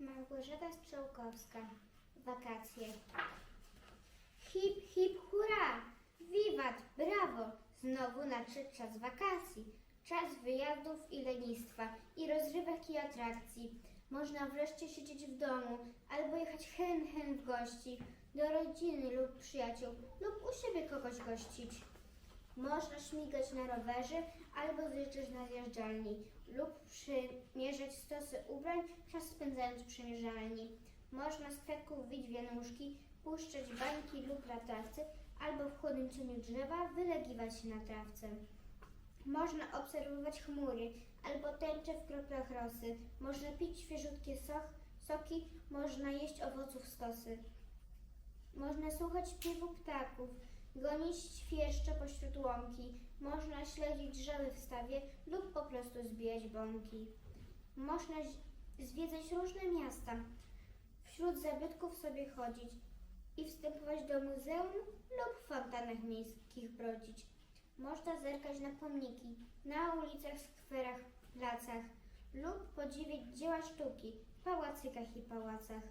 Małgorzata Strzałkowska. Wakacje. Hip, hip, hurra! Wiwat, brawo! Znowu nadszedł czas wakacji. Czas wyjazdów i lenistwa, i rozrywek i atrakcji. Można wreszcie siedzieć w domu, albo jechać hen hen w gości, do rodziny lub przyjaciół, lub u siebie kogoś gościć. Można śmigać na rowerze albo zjeżdżać na zjeżdżalni lub przymierzać stosy ubrań, czas spędzając w przymierzalni. Można z kwiatków wić wianuszki, puszczać bańki lub latawce albo w chłodnym cieniu drzewa wylegiwać się na trawce. Można obserwować chmury albo tęcze w kroplach rosy. Można pić świeżutkie sok, soki, można jeść owoców stosy. Można słuchać śpiewu ptaków, gonić świerszcze pośród łąki, można śledzić drzewy w stawie lub po prostu zbijać bąki. Można zwiedzać różne miasta, wśród zabytków sobie chodzić i wstępować do muzeum lub w fontannach miejskich brodzić. Można zerkać na pomniki, na ulicach, skwerach, placach lub podziwiać dzieła sztuki w pałacykach i pałacach.